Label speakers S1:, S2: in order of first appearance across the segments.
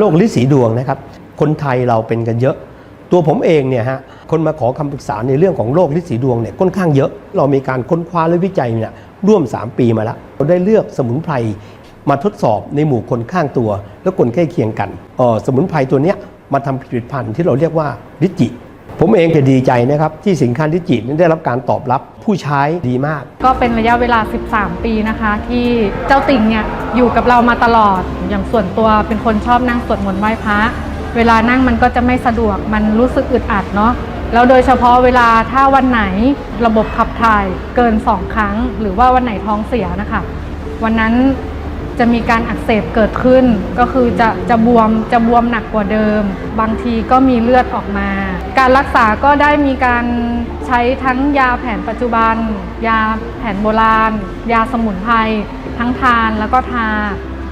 S1: โรคลินสีดวงนะครับ คนไทยเราเป็นกันเยอะ ตัวผมเองเนี่ยฮะคนมาขอคำปรึกษาในเรื่องของโรคลินสีดวงเนี่ยค่อนข้างเยอะ เรามีการค้นคว้าและวิจัยเนี่ยร่วม 3 ปีมาแล้วเราได้เลือกสมุนไพรมาทดสอบในหมู่คนข้างตัว และคนใกล้เคียงกันเออสมุนไพรตัวเนี้ยมาทำผลิตภัณฑ์ที่เราเรียกว่าลิจิ ผมเองจะดีใจนะครับ ที่สินค้าลิจิตได้รับการตอบรับผู้ใช้ดีมาก
S2: ก็เป็นระยะเวลา 13 ปีนะคะ ที่เจ้าติ่งเนี่ยอยู่กับเรามาตลอดอย่างส่วนตัวเป็นคนชอบนั่งสวดมนต์ไหว้พระเวลานั่งมันก็จะไม่สะดวกมันรู้สึกอึดอัดเนาะแล้วโดยเฉพาะเวลาถ้าวันไหนระบบขับถ่ายเกิน 2 ครั้ง หรือว่าวันไหนท้องเสียนะคะ วันนั้น จะมีการอักเสบเกิดขึ้น ก็คือจะจะบวมจะบวมหนักกว่าเดิม บางทีก็มีเลือดออกมา การรักษาก็ได้มีการใช้ทั้งยาแผนปัจจุบัน ยาแผนโบราณ ยาสมุนไพรทั้งทานแล้วก็ทา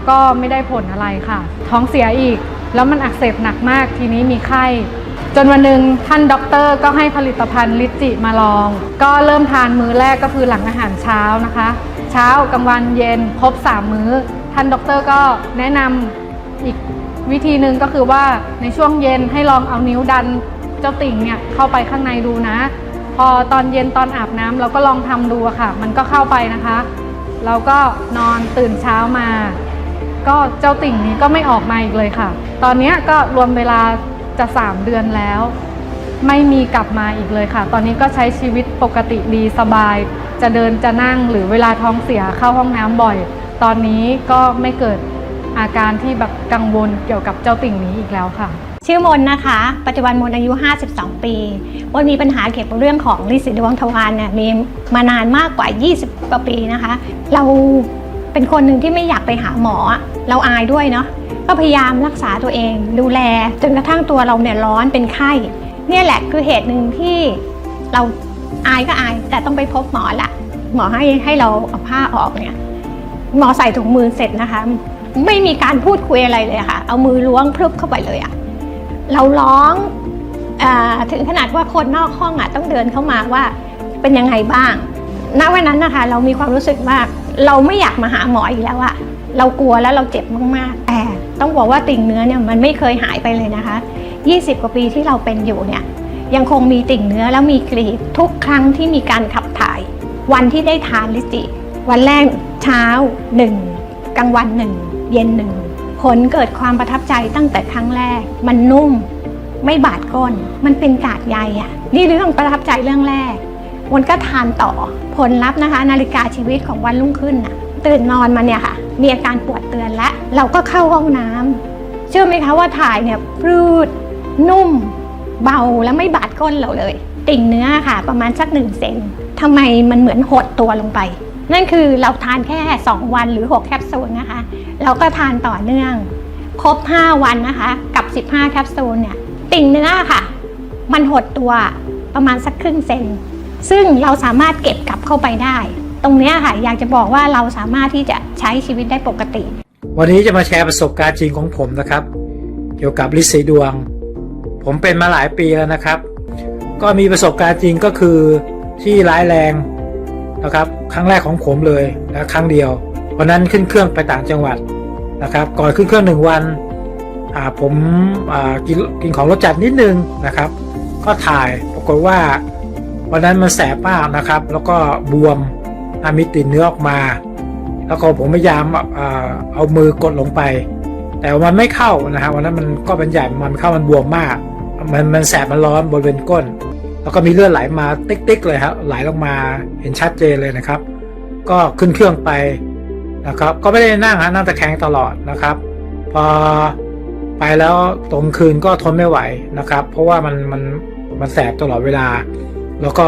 S2: ก็ไม่ได้ผลอะไรค่ะ ท้องเสียอีกแล้วมันอักเสบหนักมากทีนี้มีไข้จนวันหนึ่งท่านด็อกเตอร์ก็ให้ผลิตภัณฑ์ลิจิมาลอง ก็เริ่มทานมื้อแรกก็คือหลังอาหารเช้านะคะ เช้ากลางวันเย็นครบ 3 มื้อ ท่านด็อกเตอร์ก็แนะนำอีกวิธีหนึ่งก็คือว่าในช่วงเย็นให้ลองเอานิ้วดันเจ้าติ่งเนี่ยเข้าไปข้างในดูนะ พอตอนเย็นตอนอาบน้ำเราก็ลองทำดูค่ะ มันก็เข้าไปนะคะ เราก็นอนตื่นเช้ามา ก็เจ้าติ่งนี้ก็ไม่ออกมาอีกเลยค่ะ ตอนนี้ก็รวมเวลาจะ 3 เดือนแล้ว ไม่มีกลับมาอีกเลยค่ะ ตอนนี้ก็ใช้ชีวิตปกติดีสบาย จะเดินจะนั่งหรือเวลาท้องเสียเข้าห้องน้ำบ่อย ตอนนี้ก็ไม่เกิดอาการที่แบบกังวลเกี่ยวกับเจ้าติ่งนี้อีกแล้วค่ะ
S3: ชื่อมนนะคะ ปัจจุบันมนอายุ 52 ปีมนมีปัญหาเกี่ยวกับเรื่องของลิสีดวงทวารเนี่ยมีมานานมากกว่า 20 กว่าปีนะคะ เราเป็นคนหนึ่งที่ไม่อยากไปหาหมอ เราอายด้วยเนาะก็พยายามรักษาตัวเอง ดูแลจนกระทั่งตัวเราเนี่ยร้อนเป็นไข้ เนี่ยแหละคือเหตุหนึ่งที่เรา อายก็อายแต่ต้องไปพบหมอละหมอให้ให้เราเอาผ้าออกเนี่ยหมอใส่ถุงมือเสร็จนะคะ ไม่มีการพูดคุยอะไรเลยค่ะ เอามือล้วงพลึบเข้าไปเลยอะเราร้องอถึงขนาดว่าคนนอกห้องอะต้องเดินเข้ามาว่าเป็นยังไงบ้างณวันนั้นนะคะ เรามีความรู้สึกว่าเราไม่อยากมาหาหมออีกแล้วอะเรากลัวแล้วเราเจ็บมากๆแต่ต้องบอกว่าติ่งเนื้อเนี่ยมันไม่เคยหายไปเลยนะคะ 20 กว่าปีที่เราเป็นอยู่เนี่ย ยังคงมีติ่งเนื้อแล้วมีกรีดทุกครั้งที่มีการขับถ่าย วันที่ได้ทานลิจิ วันแรกเช้าหนึ่งกลางวันหนึ่งเย็นหนึ่งผลเกิดความประทับใจตั้งแต่ครั้งแรก มันนุ่ม ไม่บาดก้น มันเป็นกากใยอะ นี่เรื่องประทับใจเรื่องแรกวันก็ทานต่อผลลัพธ์นะคะ นาฬิกาชีวิตของวันรุ่งขึ้นน่ะ ตื่นนอนมาเนี่ยค่ะ มีอาการปวดเตือนและ เราก็เข้าห้องน้ำเชื่อไหมคะว่าถ่ายเนี่ยพรูดนุ่ม เบาและไม่บาดก้นเราเลย ติ่งเนื้อค่ะ ประมาณสักหนึ่งเซนทำไมมันเหมือนหดตัวลงไป นั่นคือเราทานแค่ 2 วันหรือ 6 แคปซูลนะคะ เราก็ทานต่อเนื่อง ครบ 5 วันนะคะ กับ 15 แคปซูลเนี่ย ติ่งเนื้อค่ะ มันหดตัวประมาณสักครึ่งเซน ซึ่งเราสามารถเก็บกลับเข้าไปได้ ตรงนี้ค่ะอยากจะบอกว่าเราสามารถที่จะใช้ชีวิตได้ปกติ
S4: วันนี้จะมาแชร์ประสบการณ์จริงของผมนะครับ เกี่ยวกับลิสีดวง ผมเป็นมาหลายปีแล้วนะครับ ก็มีประสบการณ์จริงก็คือที่ร้ายแรงนะครับ ครั้งแรกของผมเลยนะครั้งเดียววันนั้นขึ้นเครื่องไปต่างจังหวัดนะครับ ก่อนขึ้นเครื่องหนึ่งวันผมกินกินของรสจัดนิดนึงนะครับ ก็ถ่ายปรากฏว่าวันนั้นมันแสบมากนะครับ แล้วก็บวมมีติดเนื้อออกมา แล้วก็ผมพยายามเอามือกดลงไป แต่มันไม่เข้านะฮะวันนั้นมันก็เป็นใหญ่มันเข้ามันบวมมาก มันมันแสบมันร้อนบริเวณก้น แล้วก็มีเลือดไหลมาติ๊กๆเลยครับไหลลงมาเห็นชัดเจนเลยนะครับ ก็ขึ้นเครื่องไปนะครับ ก็ไม่ได้นั่งฮะนั่งตะแคงตลอดนะครับ พอไปแล้วตรงคืนก็ทนไม่ไหวนะครับ เพราะว่ามันมันมันแสบตลอดเวลา แล้วก็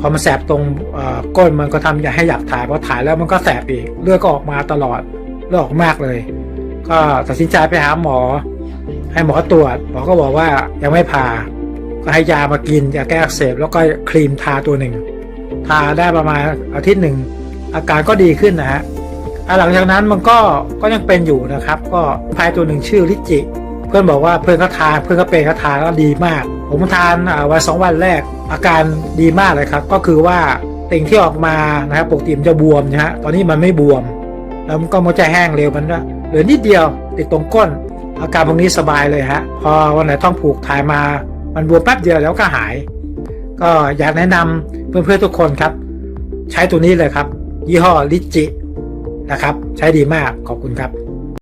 S4: พอมันแสบตรงเอ่อก้นมันก็ทำอย่าให้อยากถ่ายพอถ่ายแล้วมันก็แสบอีกเลือดก็ออกมาตลอดเลือดออกมากเลย ก็ตัดสินใจไปหาหมอ ให้หมอตรวจหมอก็บอกว่ายังไม่ผ่าก็ให้ยามากินยาแก้อักเสบแล้วก็ครีมทาตัวหนึ่ง ทาได้ประมาณอาทิตย์หนึ่ง อาการก็ดีขึ้นนะฮะหลังจากนั้นมันก็ก็ยังเป็นอยู่นะครับ ก็พายตัวหนึ่งชื่อลิจิ เพื่อนบอกว่าเพื่อนเขาทาเพื่อนเขาเป็นเขาทาแล้วดีมาก ผมทานวันสองวันแรก อาการดีมากเลยครับ ก็คือว่าติ่งที่ออกมานะครับปกติมันจะบวมนะฮะตอนนี้มันไม่บวม แล้วมันก็มันจะแห้งเร็วมันเหลือนิดเดียวติดตรงก้น อาการพวกนี้สบายเลยฮะ พอวันไหนท้องผูกถ่ายมา มันบวมแป๊บเดียวแล้วก็หาย ก็อยากแนะนำเพื่อนๆทุกคนครับ ใช้ตัวนี้เลยครับ ยี่ห้อลิจินะครับ ใช้ดีมากขอบคุณครับ